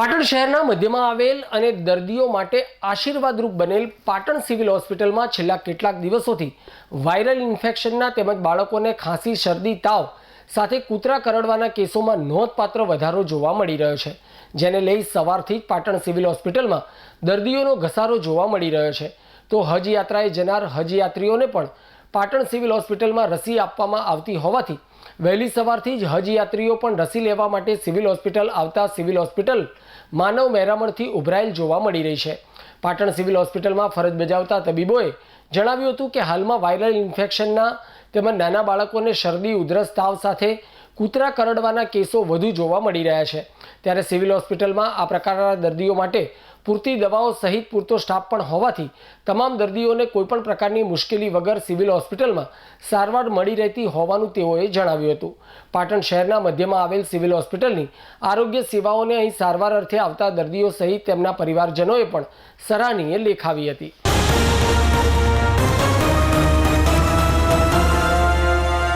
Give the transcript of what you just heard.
પાટણ શહેરના મધ્યમાં આવેલ અને દર્દીઓ માટે આશીર્વાદરૂપ બનેલ પાટણ સિવિલ હોસ્પિટલમાં છેલ્લા કેટલાક દિવસોથી વાયરલ ઇન્ફેક્શનના તેમજ બાળકોને ખાંસી, શરદી, તાવ સાથે કૂતરા કરડવાના કેસોમાં નોંધપાત્ર વધારો જોવા મળી રહ્યો છે, જેને લઈ સવારથી જ પાટણ સિવિલ હોસ્પિટલમાં દર્દીઓનો ઘસારો જોવા મળી રહ્યો છે. તો હજ યાત્રાએ જનાર હજ યાત્રીઓને પણ પાટણ સિવિલ હોસ્પિટલમાં રસી આપવામાં આવતી હોવાથી વહેલી સવારથી જ હજ યાત્રીઓ પણ રસી લેવા માટે સિવિલ હોસ્પિટલ આવતા સિવિલ હોસ્પિટલ માનવ મહેરામણથી ઉભરાયેલ જોવા મળી રહી છે. પાટણ સિવિલ હોસ્પિટલમાં ફરજ બજાવતા તબીબોએ જણાવ્યું હતું કે હાલમાં વાયરલ ઇન્ફેક્શનના તેમજ નાના બાળકોને શરદી, ઉધરસ, તાવ સાથે કૂતરા કરડવાના કેસો વધુ જોવા મળી રહ્યા છે. ત્યારે સિવિલ હોસ્પિટલમાં આ પ્રકારના દર્દીઓ માટે પૂરતી દવાઓ સહિત પૂરતો સ્ટાફ પણ હોવાથી તમામ દર્દીઓને કોઈપણ પ્રકારની મુશ્કેલી વગર સિવિલ હોસ્પિટલમાં સારવાર મળી રહેતી હોવાનું તેઓએ જણાવ્યું હતું. પાટણ શહેરના મધ્યમાં આવેલ સિવિલ હોસ્પિટલની આરોગ્ય સેવાઓને અહીં સારવાર અર્થે આવતા દર્દીઓ સહિત તેમના પરિવારજનોએ પણ સરાહનીય લેખાવી હતી.